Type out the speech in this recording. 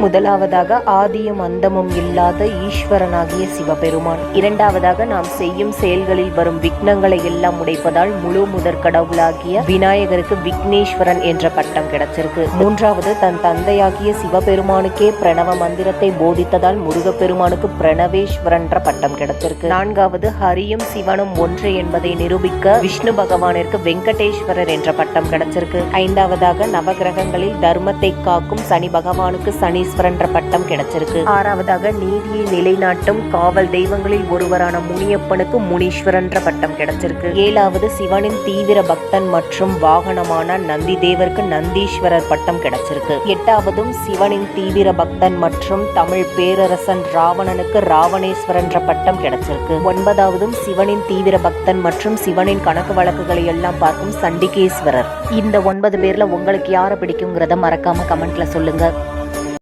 முதலாவதாக ஆதியும் அந்தமும் இல்லாத ஈஸ்வரனாகிய சிவபெருமான். இரண்டாவதாக நாம் செய்யும் செயல்களில் வரும் விக்னங்களை எல்லாம் உடைப்பதால் முழு முதற் கடவுளாகிய விநாயகருக்கு விக்னேஸ்வரன் என்ற பட்டம் கிடைச்சிருக்கு. மூன்றாவது தன் தந்தையாகிய சிவபெருமானுக்கே பிரணவ மந்திரத்தை போதித்ததால் முருகப்பெருமானுக்கு பிரணவேஸ்வரன் என்ற பட்டம் கிடைச்சிருக்கு. நான்காவது ஹரியும் சிவனும் ஒன்று என்பதை நிரூபிக்க விஷ்ணு பகவானிற்கு வெங்கடேஸ்வரர் என்ற பட்டம் கிடைச்சிருக்கு. ஐந்தாவதாக நவகிரகங்களில் தர்மத்தை காக்கும் சனி பகவானுக்கு சனி என்ற பட்டம் கிடைச்சிருக்கு. ஆறாவதாக நீதியை நிலைநாட்டும் காவல் தெய்வங்களில் ஒருவரான முனியப்பனுக்கு முனீஸ்வரன்ற என்ற பட்டம் கிடைச்சிருக்கு. ஏழாவது சிவனின் தீவிர பக்தன் மற்றும் வாகனமான நந்தி தேவருக்கு நந்தீஸ்வரர் பட்டம் கிடைச்சிருக்கு. எட்டாவதும் சிவனின் தீவிர பக்தன் மற்றும் தமிழ் பேரரசன் ராவணனுக்கு ராவணேஸ்வரன்ற என்ற பட்டம் கிடைச்சிருக்கு. ஒன்பதாவதும் சிவனின் தீவிர பக்தன் மற்றும் சிவனின் கணக்கு வழக்குகளை எல்லாம் பார்க்கும் சண்டிகேஸ்வரர். இந்த ஒன்பது பேர்ல உங்களுக்கு யாரை பிடிக்குங்கிறத மறக்காம கமெண்ட்ல சொல்லுங்க.